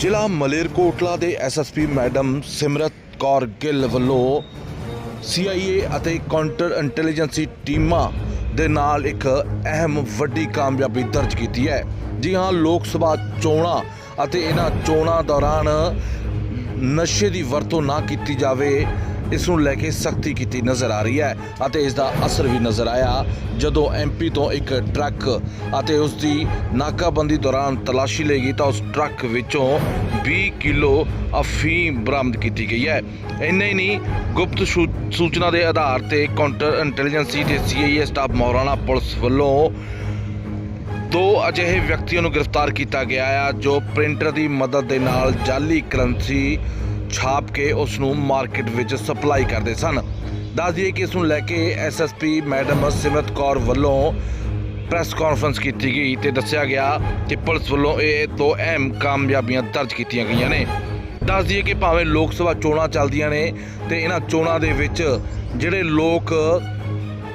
ਜ਼ਿਲ੍ਹਾ ਮਲੇਰਕੋਟਲਾ ਦੇ SSP madam Simrat Kaur Gill ਵੱਲੋਂ ਸੀਆਈਏ ਅਤੇ ਕਾਊਂਟਰ ਇੰਟੈਲੀਜੈਂਸੀ ਟੀਮਾਂ ਦੇ ਨਾਲ ਇੱਕ ਅਹਿਮ ਵੱਡੀ ਕਾਮਯਾਬੀ ਦਰਜ ਕੀਤੀ ਹੈ। ਜੀ ਹਾਂ, ਲੋਕ ਸਭਾ ਚੋਣਾਂ ਅਤੇ ਇਹਨਾਂ ਚੋਣਾਂ ਦੌਰਾਨ ਨਸ਼ੇ ਦੀ ਵਰਤੋਂ ਨਾ ਕੀਤੀ ਜਾਵੇ ਇਸ ਨੂੰ ਲੈ ਕੇ ਸਖਤੀ ਕੀਤੀ ਨਜ਼ਰ ਆ ਰਹੀ ਹੈ ਅਤੇ ਇਸ ਦਾ ਅਸਰ ਵੀ ਨਜ਼ਰ ਆਇਆ ਜਦੋਂ ਐਮਪੀ ਤੋਂ ਇੱਕ ਟਰੱਕ ਅਤੇ ਉਸ ਦੀ ਨਾਕਾਬੰਦੀ ਦੌਰਾਨ ਤਲਾਸ਼ੀ ਲਈ ਗਈ ਤਾਂ ਉਸ ਟਰੱਕ ਵਿੱਚੋਂ 20 ਕਿਲੋ ਅਫੀਮ ਬਰਾਮਦ ਕੀਤੀ ਗਈ ਹੈ। ਇੰਨੇ ਹੀ ਨਹੀਂ, ਗੁਪਤ ਸੂ- ਸੂਚਨਾ ਦੇ ਆਧਾਰ ਤੇ ਕਾਊਂਟਰ ਇੰਟੈਲੀਜੈਂਸੀ ਤੇ ਸੀਆਈਏ ਸਟਾਫ ਮੌਰਾਨਾ ਪੁਲਿਸ ਵੱਲੋਂ ਦੋ ਅਜਿਹੇ ਵਿਅਕਤੀਆਂ ਨੂੰ ਗ੍ਰਿਫਤਾਰ ਕੀਤਾ ਗਿਆ ਆ ਜੋ ਪ੍ਰਿੰਟਰ ਦੀ ਮਦਦ ਦੇ ਨਾਲ ਜਾਲੀ ਕਰੰਸੀ ਛਾਪ ਕੇ ਉਸ ਨੂੰ ਮਾਰਕੀਟ ਵਿੱਚ ਸਪਲਾਈ ਕਰਦੇ ਸਨ। ਦੱਸ ਦਈਏ ਕਿ ਇਸ ਨੂੰ ਲੈ ਕੇ ਐਸਐਸਪੀ ਮੈਡਮ ਸਿਮਰਤ ਕੌਰ ਵੱਲੋਂ ਪ੍ਰੈਸ ਕਾਨਫਰੰਸ ਕੀਤੀ ਗਈ ਤੇ ਦੱਸਿਆ ਗਿਆ ਕਿ ਪੁਲਿਸ ਵੱਲੋਂ ਇਹ ਤੋਂ ਅਹਿਮ ਕਾਮਯਾਬੀਆਂ ਦਰਜ ਕੀਤੀਆਂ ਗਈਆਂ ਨੇ। ਦੱਸ ਦਈਏ ਕਿ ਭਾਵੇਂ ਲੋਕ ਸਭਾ ਚੋਣਾਂ ਚੱਲਦੀਆਂ ਨੇ ਤੇ ਇਹਨਾਂ ਚੋਣਾਂ ਦੇ ਵਿੱਚ ਜਿਹੜੇ ਲੋਕ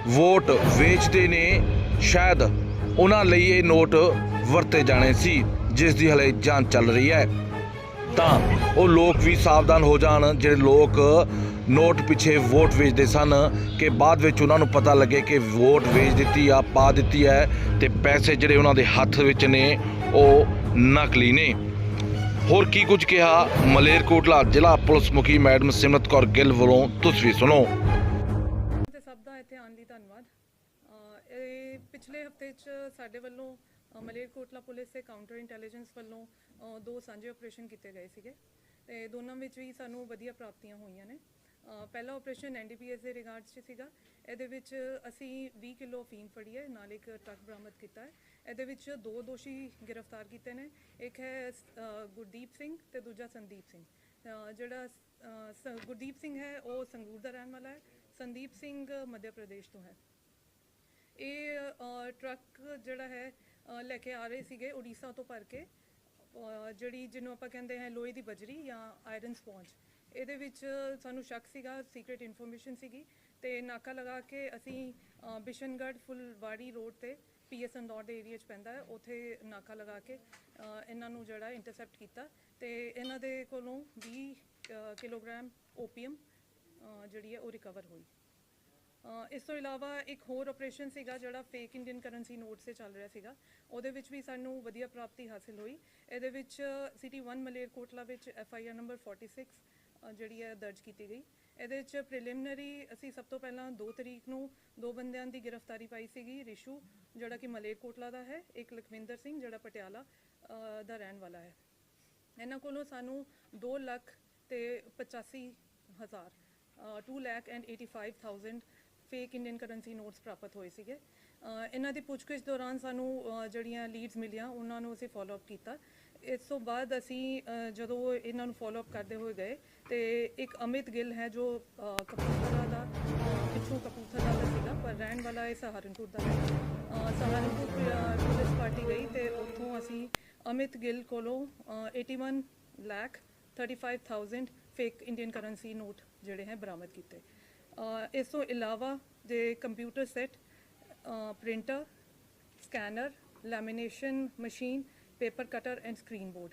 ਵੋਟ ਵੇਚਦੇ ਨੇ, ਸ਼ਾਇਦ ਉਹਨਾਂ ਲਈ ਇਹ ਨੋਟ ਵਰਤੇ ਜਾਣੇ ਸੀ, ਜਿਸ ਦੀ ਹਲੇ ਜਾਂਚ ਚੱਲ ਰਹੀ ਹੈ। ਤਾਂ ਉਹ ਲੋਕ ਵੀ ਸਾਵਧਾਨ ਹੋ ਜਾਣ, ਜਿਹੜੇ ਲੋਕ ਨੋਟ ਪਿੱਛੇ ਵੋਟ ਵੇਚਦੇ ਸਨ ਕਿ ਬਾਅਦ ਵਿੱਚ ਉਹਨਾਂ ਨੂੰ ਪਤਾ ਲੱਗੇ ਕਿ ਵੋਟ ਵੇਚ ਦਿੱਤੀ ਆ, ਪਾ ਦਿੱਤੀ ਹੈ ਤੇ ਪੈਸੇ ਜਿਹੜੇ ਉਹਨਾਂ ਦੇ ਹੱਥ ਵਿੱਚ ਨੇ, ਉਹ ਨਕਲੀ ਨੇ। ਹੋਰ ਕੀ ਕੁਝ ਕਿਹਾ? ਮਲੇਰਕੋਟਲਾ ਜ਼ਿਲ੍ਹਾ ਪੁਲਿਸ ਮੁਖੀ ਮੈਡਮ ਸਿਮਰਤ ਕੌਰ ਗਿੱਲ ਵੱਲੋਂ ਤੁਸੀਂ ਸੁਣੋ। ਤੇ ਸਭ ਦਾ ਇੱਥੇ ਆਉਣ ਲਈ ਧੰਨਵਾਦ। ਇਹ ਪਿਛਲੇ ਹਫ਼ਤੇ 'ਚ ਸਾਡੇ ਵੱਲੋਂ ਮਲੇਰਕੋਟਲਾ ਪੁਲਿਸ ਤੇ ਕਾਊਂਟਰ ਇੰਟੈਲੀਜੈਂਸ ਵੱਲੋਂ ਅਹ ਦੋ ਸਾਂਝੇ ਆਪਰੇਸ਼ਨ ਕੀਤੇ ਗਏ ਸੀਗੇ। ਤੇ ਦੋਨਾਂ ਵਿੱਚ ਵੀ ਸਾਨੂੰ ਵਧੀਆ ਪ੍ਰਾਪਤੀਆਂ ਹੋਈਆਂ ਨੇ। ਅਹ ਪਹਿਲਾ ਆਪਰੇਸ਼ਨ ਐਨਡੀਪੀਐਸ ਦੇ ਰਿਗਾਰਡਸ 'ਚ ਸੀਗਾ। ਇਹਦੇ ਵਿੱਚ ਅਸੀਂ 20 ਕਿਲੋ ਫੀਮ ਫੜੀ ਹੈ ਨਾਲ ਇੱਕ ਟਰੱਕ ਬਰਾਮਦ ਕੀਤਾ ਹੈ। ਇਹਦੇ ਵਿੱਚ ਦੋ ਦੋਸ਼ੀ ਗ੍ਰਿਫਤਾਰ ਕੀਤੇ ਨੇ। ਇੱਕ ਹੈ ਅਹ ਗੁਰਦੀਪ ਸਿੰਘ ਤੇ ਦੂਜਾ ਸੰਦੀਪ ਸਿੰਘ। ਅਹ ਜਿਹੜਾ ਅਹ ਸ- ਗੁਰਦੀਪ ਸਿੰਘ ਹੈ ਉਹ ਸੰਗਰੂਰ ਦਾ ਰਹਿਣ ਵਾਲਾ ਹੈ। ਸੰਦੀਪ ਸਿੰਘ ਮੱਧ ਪ੍ਰਦੇਸ਼ ਤੋਂ ਹੈ। ਇਹ ਅ, ਟਰੱਕ ਜਿਹੜਾ ਹੈ ਲੈ ਕੇ ਆ ਰਹੇ ਸੀਗੇ ਉੜੀਸਾ ਤੋਂ ਭਰ ਕੇ ਜਿਹੜੀ ਜਿਹਨੂੰ ਆਪਾਂ ਕਹਿੰਦੇ ਹਾਂ ਲੋਹੇ ਦੀ ਬਜਰੀ ਜਾਂ ਆਇਰਨ ਸਪੌਂਜ ਇਹਦੇ ਵਿੱਚ ਸਾਨੂੰ ਸ਼ੱਕ ਸੀਗਾ ਸੀਕ੍ਰੀਟ ਇਨਫੋਰਮੇਸ਼ਨ ਸੀਗੀ ਤੇ ਨਾਕਾ ਲਗਾ ਕੇ ਅਸੀਂ ਅ, ਬਿਸ਼ਨਗੜ੍ਹ ਫੁਲਵਾੜੀ ਰੋਡ ਤੇ ਪੀਐਸ ਅੰਦੌਰ ਦੇ ਏਰੀਆ 'ਚ ਪੈਂਦਾ ਹੈ ਉੱਥੇ ਨਾਕਾ ਲਗਾ ਕੇ ਇਹਨਾਂ ਨੂੰ ਜਿਹੜਾ ਇੰਟਰਸੈਪਟ ਕੀਤਾ ਤੇ ਇਹਨਾਂ ਦੇ ਕੋਲੋਂ 20 ਅ, ਕਿਲੋਗ੍ਰਾਮ ਓਪੀਅਮ ਅ, ਜਿਹੜੀ ਹੈ ਉਹ ਰਿਕਵਰ ਹੋਈ। ਇਸ ਤੋਂ ਇਲਾਵਾ ਇੱਕ ਹੋਰ ਆਪਰੇਸ਼ਨ ਸੀਗਾ ਜਿਹੜਾ ਫੇਕ ਇੰਡੀਅਨ ਕਰੰਸੀ ਨੋਟ ਸੇ ਚੱਲ ਰਿਹਾ ਸੀਗਾ। ਉਹਦੇ ਵਿੱਚ ਵੀ ਸਾਨੂੰ ਵਧੀਆ ਪ੍ਰਾਪਤੀ ਹਾਸਿਲ ਹੋਈ। ਇਹਦੇ ਵਿੱਚ ਸਿਟੀ 1 ਮਲੇਰਕੋਟਲਾ ਵਿੱਚ ਐਫ ਆਈ ਆਰ ਨੰਬਰ 46 ਅ, ਜਿਹੜੀ ਹੈ ਦਰਜ ਕੀਤੀ ਗਈ। ਇਹਦੇ ਵਿੱਚ ਪ੍ਰੀਲਿਮਿਨਰੀ ਅਸੀਂ ਸਭ ਤੋਂ ਪਹਿਲਾਂ 2 ਤਰੀਕ ਨੂੰ ਦੋ ਬੰਦਿਆਂ ਦੀ ਗ੍ਰਿਫਤਾਰੀ ਪਾਈ ਸੀਗੀ ਰਿਸ਼ੂ ਜਿਹੜਾ ਕਿ ਮਲੇਰਕੋਟਲਾ ਦਾ ਹੈ ਇੱਕ ਲਖਵਿੰਦਰ ਸਿੰਘ ਜਿਹੜਾ ਪਟਿਆਲਾ ਦਾ ਰਹਿਣ ਵਾਲਾ ਹੈ। ਇਹਨਾਂ ਕੋਲੋਂ ਸਾਨੂੰ 2 ਲੱਖ ਤੇ 85 ਹਜ਼ਾਰ 2 lakh and 85000 fake Indian currency notes ਪ੍ਰਾਪਤ ਹੋਏ ਸੀਗੇ। ਇਹਨਾਂ ਦੀ ਪੁੱਛਗਿੱਛ ਦੌਰਾਨ ਸਾਨੂੰ ਜਿਹੜੀਆਂ ਲੀਡਸ ਮਿਲੀਆਂ ਉਹਨਾਂ ਨੂੰ ਅਸੀਂ ਫਾਲੋ ਅਪ ਕੀਤਾ। ਇਸ ਤੋਂ ਬਾਅਦ ਅਸੀਂ ਜਦੋਂ ਇਹਨਾਂ ਨੂੰ ਫਾਲੋ ਅਪ ਕਰਦੇ ਹੋਏ ਗਏ ਤੇ ਇੱਕ ਅਮਿਤ ਗਿੱਲ ਹੈ ਜੋ ਕਪੂਰਥਲਾ ਦਾ ਪਿੱਛੋਂ ਕਪੂਰਥਲਾ ਦਾ ਸੀਗਾ ਪਰ ਰਹਿਣ ਵਾਲਾ ਇਹ ਸਹਾਰਨਪੁਰ ਦਾ। ਹੈ ਸਹਾਰਨਪੁਰ ਪੁਲਿਸ ਪਾਰਟੀ ਗਈ ਤੇ ਉੱਥੋਂ ਅਸੀਂ ਅਮਿਤ ਗਿੱਲ ਕੋਲੋਂ ਅ, 81 lakh 35000 fake Indian currency note ਜਿਹੜੇ ਹੈ ਬਰਾਮਦ ਕੀਤੇ। ਇਸ ਤੋਂ ਇਲਾਵਾ ਜੇ computer set printer scanner lamination machine paper cutter and screen board.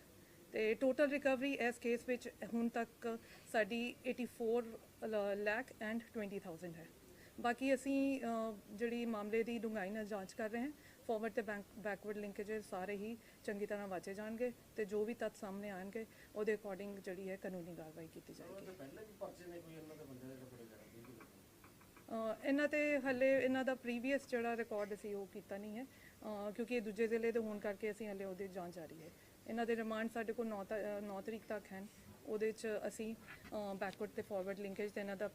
ਤੇ ਟੋਟਲ ਰਿਕਵਰੀ ਇਸ ਕੇਸ ਵਿੱਚ ਹੁਣ ਤੱਕ ਸਾਡੀ 84 ਲੱਖ ਐਂਡ 20000 ਹੈ। ਬਾਕੀ ਅਸੀਂ ਜਿਹੜੀ ਮਾਮਲੇ ਦੀ ਡੂੰਘਾਈ ਨਾਲ ਜਾਂਚ ਕਰ ਰਹੇ ਹਾਂ ਫਾਰਵਰਡ ਤੇ ਬੈਕ ਬੈਕਵਰਡ ਲਿੰਕੇजेस ਸਾਰੇ ਹੀ ਚੰਗੀ ਤਰ੍ਹਾਂ ਵਾਚੇ ਜਾਣਗੇ ਤੇ ਜੋ ਵੀ ਤੱਥ ਸਾਹਮਣੇ ਆਣਗੇ ਉਹਦੇ ਅਕੋਰਡਿੰਗ ਜਿਹੜੀ ਹੈ ਕਾਨੂੰਨੀ ਕਾਰਵਾਈ ਕੀਤੀ ਜਾਏਗੀ। ਅ, ਇਹਨਾਂ ਤੇ ਹੱਲੇ ਇਹਨਾਂ ਦਾ ਪ੍ਰੀਵੀਅਸ ਜਿਹੜਾ ਰਿਕਾਰਡ ਅਸੀਂ ਉਹ ਕੀਤਾ ਨਹੀਂ ਹੈ ਕਿਉਂਕਿ ਇਹ ਦੂਜੇ ਜ਼ਿਲ੍ਹੇ ਦੇ ਹੋਣ ਕਰਕੇ ਅਸੀਂ ਹੱਲੇ ਉਹਦੀ ਜਾਂਚ ਜਾਰੀ ਹੈ। ਇਹਨਾਂ ਦੇ ਰਿਮਾਂਡ ਸਾਡੇ ਕੋਲ 9 9 ਤਰੀਕ ਤੱਕ ਹਨ। ਉਹਦੇ ਚ ਅਸੀਂ ਬੈਕਵਰਡ ਤੇ ਫਾਰਵਰਡ ਲਿੰਕੇਜ ਤੇ ਇਹਨਾਂ ਦਾ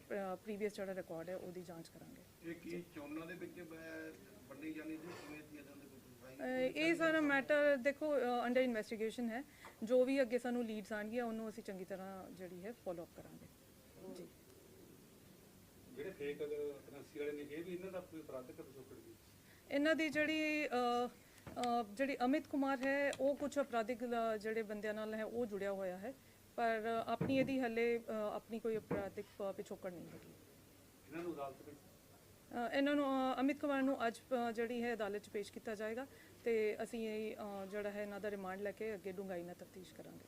ਪ੍ਰੀਵੀਅਸ ਜਿਹੜਾ ਰਿਕਾਰਡ ਹੈ ਉਹਦੀ ਜਾਂਚ ਕਰਾਂਗੇ। ਇਹ ਕੀ ਚੋਣਾਂ ਦੇ ਵਿੱਚ ਬ- ਵੰਡੀ ਜਾਣੀ ਸੀ ਕਿਵੇਂ ਦੀ ਇਹਨਾਂ ਦੇ ਇਹ ਸਾਰਾ ਮੈਟਰ ਦੇਖੋ ਅੰਡਰ ਇਨਵੈਸਟੀਗੇਸ਼ਨ ਹੈ। ਜੋ ਵੀ ਅੱਗੇ ਸਾਨੂੰ ਲੀਡਸ ਆਣਗੀਆਂ ਉਹਨੂੰ ਅਸੀਂ ਚੰਗੀ ਤਰ੍ਹਾਂ ਜਿਹੜੀ ਹੈ ਫਾਲੋ ਅਪ ਕਰਾਂਗੇ। ਜੀ। ਜਿਹੜੇ ਫੇਕ ਕਰੰਸੀ ਵਾਲੇ ਨੇ ਇਹ ਵੀ ਇਹਨਾਂ ਦਾ ਕੋਈ ਅਪਰਾਧਿਕ ਪਿਛੋਕੜ ਵੀ ਇਹਨਾਂ ਦੀ ਜਿਹੜੀ ਜਿਹੜੀ ਅਮਿਤ ਕੁਮਾਰ ਹੈ ਉਹ ਕੁਝ ਅਪਰਾਧਿਕ ਜਿਹੜੇ ਬੰਦਿਆਂ ਨਾਲ ਹੈ ਉਹ ਜੁੜਿਆ ਹੋਇਆ ਹੈ। ਪਰ ਆਪਣੀ ਇਹਦੀ ਹੱਲੇ ਆਪਣੀ ਕੋਈ ਅਪਰਾਧਿਕ ਪਿਛੋਕੜ ਨਹੀਂ ਹੈਗੀ। ਇਹਨਾਂ ਨੂੰ ਅਦਾਲਤ ਵਿੱਚ? ਅ, ਇਹਨਾਂ ਨੂੰ ਅ, ਅਮਿਤ ਕੁਮਾਰ ਨੂੰ ਅੱਜ ਜਿਹੜੀ ਹੈ ਅਦਾਲਤ 'ਚ ਪੇਸ਼ ਕੀਤਾ ਜਾਏਗਾ ਤੇ ਅਸੀਂ ਜਿਹੜਾ ਹੈ ਇਹਨਾਂ ਦਾ ਰਿਮਾਂਡ ਲੈ ਕੇ ਅੱਗੇ ਡੂੰਘਾਈ ਨਾਲ ਤਫਤੀਸ਼ ਕਰਾਂਗੇ।